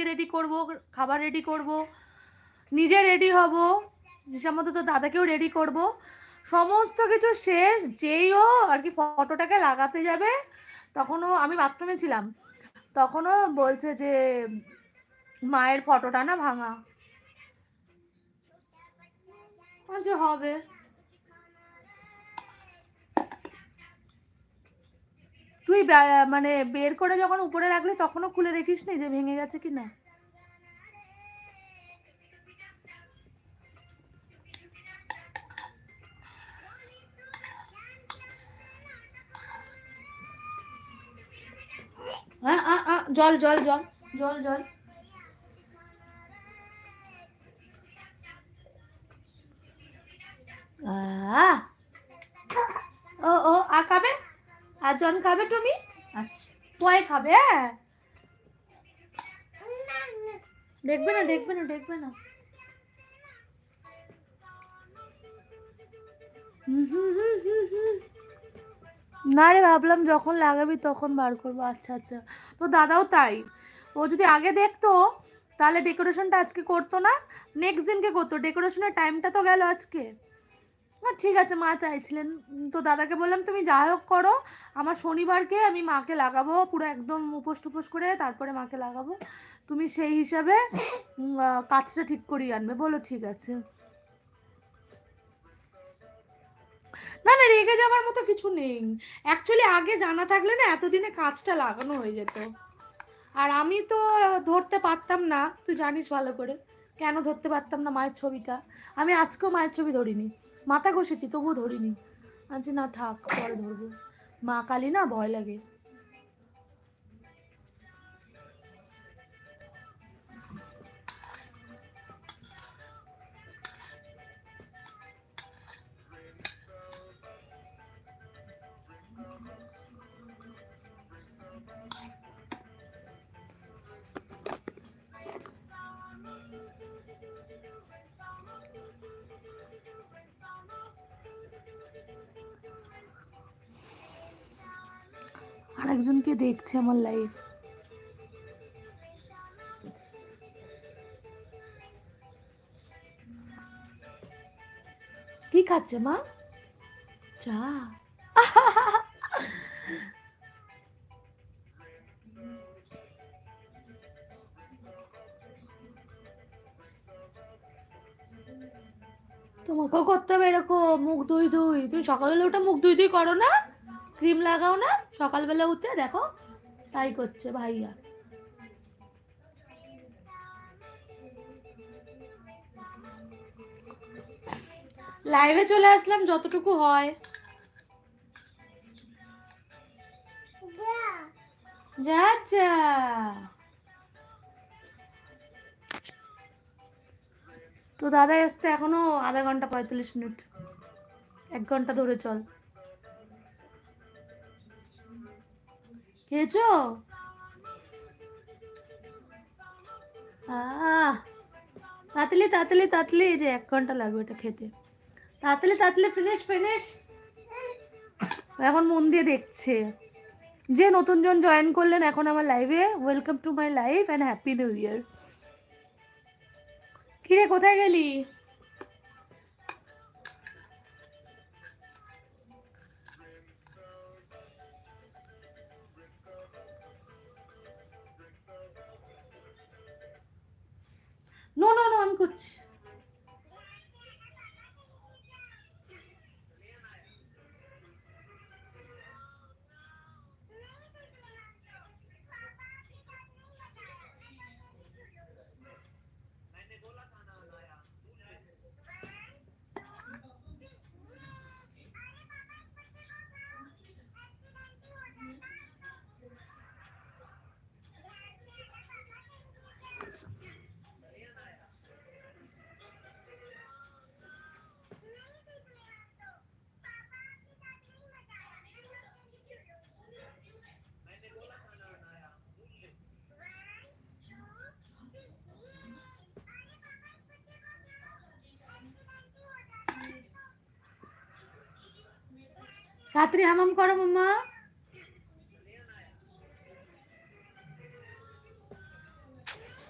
মেয়েকে রেডি করব, খাবার রেডি করব, নিজে রেডি হব হিসাব মতো তো দাদাকেও রেডি করব। সমস্ত কিছু শেষ যেইও আর কি ফটোটাকে লাগাতে যাবে, তখনও আমি বাথরুমে ছিলাম। তখনও বলছে যে, মায়ের ফটোটা না ভাঙা। আচ্ছা হবে। তুই মানে বের করে যখন উপরে রাখলি তখনও খুলে দেখিস নি যে ভেঙে গেছে কি না? জল জল জল জল জল। জন খাবে তুমি? আচ্ছা। পয় খাবে হ্যাঁ? দেখবে না দেখবে না দেখবে না। না রে, ভাবলাম যখন লাগাবি তখন বার করব। আচ্ছা আচ্ছা। তো দাদাও তাই। ও যদি আগে দেখতো, তাহলে ডেকোরেশনটা আজকে করতো না নেক্সট দিনকে করতো। ডেকোরেশনের টাইমটা তো গেল আজকে। না ঠিক আছে, মা চাইছিলেন। তো দাদাকে বললাম, তুমি যা হোক করো, আমার শনিবারকে আমি মাকে লাগাবো, পুরো একদম উপোস টুপোস করে তারপরে মাকে লাগাবো। তুমি সেই হিসাবে কাজটা ঠিক করিয়ে আনবে। বলো ঠিক আছে। না না, রেগে যাওয়ার মতো কিছু নেই। অ্যাকচুয়ালি আগে জানা থাকলে না, এতদিনে কাজটা লাগানো হয়ে যেত। আর আমি তো ধরতে পারতাম না, তুই জানিস ভালো করে। কেন ধরতে পারতাম না মায়ের ছবিটা? আমি আজকেও মায়ের ছবি ধরিনি। মাথা ঘষেছি তবুও ধরিনি। আচ্ছা না থাক পরে ধরবো। মা কালী না ভয় লাগে। আরেকজনকে দেখছে আমার লাইফ কি খাচ্ছে মা? চা। তোমাকেও করতে হবে এরকম, মুখ ধুই ধুই। তুমি সকালবেলা উঠে মুখ ধুই ধুই করো না? ক্রিম লাগাও না, সকালবেলা উঠে দেখো, তাই করছে ভাইয়া। লাইভে চলে আসলাম যতটুকু হয়। তো দাদা আসতে এখনও আধা ঘণ্টা পঁয়তাল্লিশ মিনিট। এক ঘণ্টা ধরে চল। খেয়েছো? তাড়াতাড়ি তাড়াতাড়ি তাড়াতাড়ি এই যে এক ঘণ্টা লাগবে এটা খেতে। তাড়াতাড়ি তাড়াতাড়ি ফিনিশ ফিনিশ এখন মন দিয়ে দেখছে। যে নতুন জন জয়েন করলেন এখন আমার লাইভে welcome to my life and happy new year কিরে, কোথায় গেলি? নো রাত্রি হামাম করো মাম্মা।